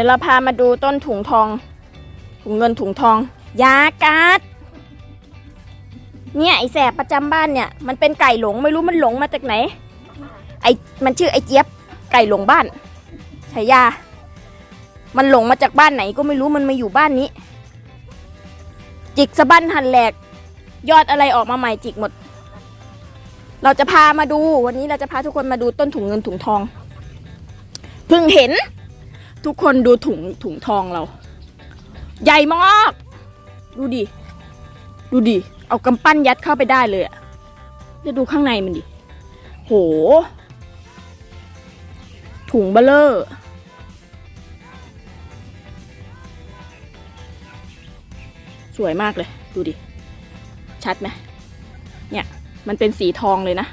ดี๋ยวเราพามาดูต้นถุงทอง ถุงเงินถุงทอง ยาการ์ดเนี่ยไอแสบประจำบ้านเนี่ยมันเป็นไก่หลงไม่รู้มันหลงมาจากไหน ไอมันชื่อไอเจี๊ยบไก่หลงบ้านฉายา มันหลงมาจากบ้านไหนก็ไม่รู้มันมาอยู่บ้านนี้ จิกสะบั้นหันแหลก ยอดอะไรออกมาใหม่จิกหมด เราจะพามาดูวันนี้เราจะพาทุกคนมาดูต้นถุงเงินถุงทองเพิ่งเห็น ทุกคนดูถุงถุงทองเรา ใหญ่มาก ดูดิ ดูดิ เอากำปั้นยัดเข้าไปได้เลยอะจะดูข้างในมันดิ โห ถุงเบลเลอร์สวยมากเลย ดูดิ ชัดไหมเนี่ย มันเป็นสีทองเลยนะ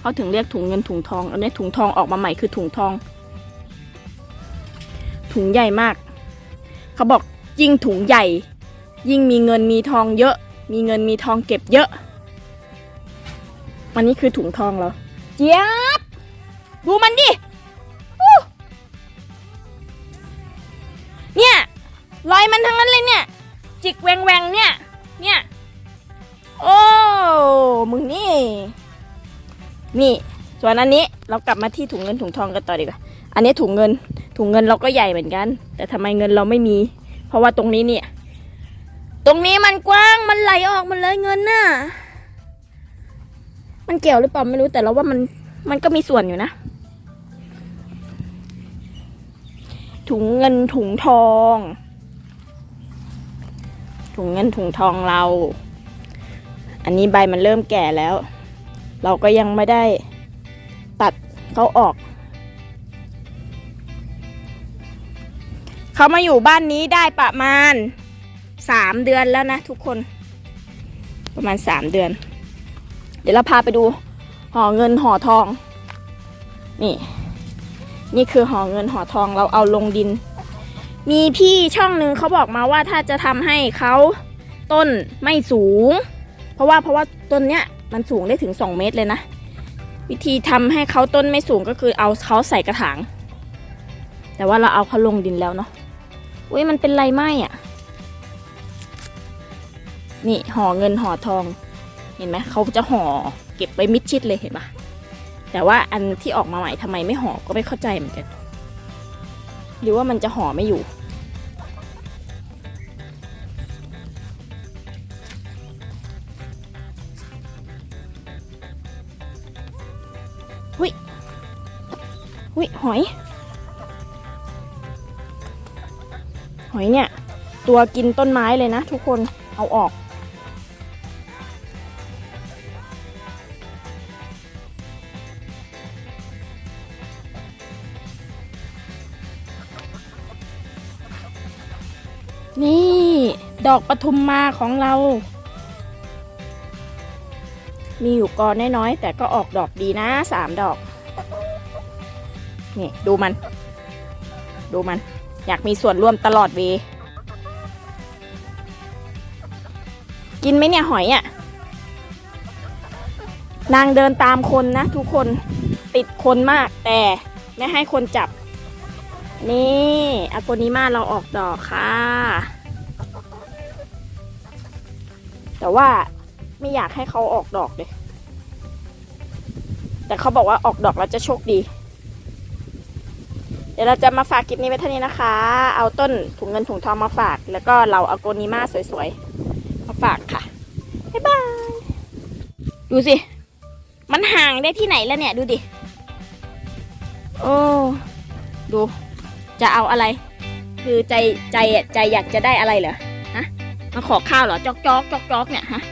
เขาถึงเรียกถุงเงินถุงทองอันนี้ถุงทองออกมาใหม่คือถุงทอง ถุงใหญ่มาก เขาบอกยิ่งถุงใหญ่ ยิ่งมีเงินมีทองเยอะ มีเงินมีทองเก็บเยอะ อันนี้คือถุงทองเราเจี๊ยบ ดูมันดิเนี่ยรอยมันทั้งนั้นเลยเนี่ย จิกแหวงแวงเนี่ย เนี่ย โอ้ มึงนี่ นี่ ส่วนอันนี้เรากลับมาที่ถุงเงินถุงทองกันต่อดีกว่า อันนี้ถุงเงิน ถุงเงินเราก็ใหญ่เหมือนกัน แต่ทำไมเงินเราไม่มี เพราะว่าตรงนี้เนี่ย ตรงนี้มันกว้างมันไหลออกมันเลยเงินน่ะ มันเกี่ยวหรือเปล่าไม่รู้แต่เราว่ามันมันก็มีส่วนอยู่นะ ถุงเงินถุงทอง ถุงเงินถุงทองเรา อันนี้ใบมันเริ่มแก่แล้ว เราก็ยังไม่ได้ตัดเขาออก เขามาอยู่บ้านนี้ได้ประมาณสามเดือนแล้วนะทุกคน ประมาณสามเดือน เดี๋ยวเราพาไปดูห่อเงินห่อทอง นี่ นี่คือห่อเงินห่อทองเราเอาลงดิน มีพี่ช่องหนึ่งเขาบอกมาว่าถ้าจะทำให้เขาต้นไม่สูง เพราะว่าเพราะว่าต้นเนี้ยมันสูงได้ถึง2เมตรเลยนะ วิธีทำให้เขาต้นไม่สูงก็คือเอาเขาใส่กระถาง แต่ว่าเราเอาเขาลงดินแล้วเนาะ อุ้ยมันเป็นไรไหมอะ นี่ห่อเงินห่อทอง เห็นไหมเขาจะห่อเก็บไว้มิดชิดเลยเห็นปะแต่ว่าอันที่ออกมาใหม่ทำไมไม่ห่อก็ไม่เข้าใจเหมือนกัน หรือว่ามันจะห่อไม่อยู่ หุยหุยหอย หอยเนี่ย ตัวกินต้นไม้เลยนะทุกคนเอาออกนี่ดอกปทุมมาของเรา มีอยู่กอน้อยๆ แต่ก็ออกดอกดีนะสามดอก นี่ ดูมัน ดูมัน อยากมีส่วนร่วมตลอดเว กินไหมเนี่ยหอยอะ่ะ นางเดินตามคนนะทุกคนติดคนมากแต่ไม่ให้คนจับ นี่อาโกนิมาเราออกดอกค่ะ แต่ว่าไม่อยากให้เขาออกดอกเลย แต่เขาบอกว่าออกดอกแล้วจะโชคดี ดี๋ยวเราจะมาฝากคลิปนี้ไว้เท่านี้นะคะ เอาต้นถุงเงินถุงทองมาฝาก แล้วก็เราเอาโกนิมาสวยๆ มาฝากค่ะ บ๊ายบาย ดูสิ มันห่างได้ที่ไหนแล้วเนี่ยดูดิ โอ้ ดู จะเอาอะไร คือใจใจใจอยากจะได้อะไรเหรอ ฮะ มาขอข้าวเหรอ จอกจอกจอกจอกเนี่ยฮะ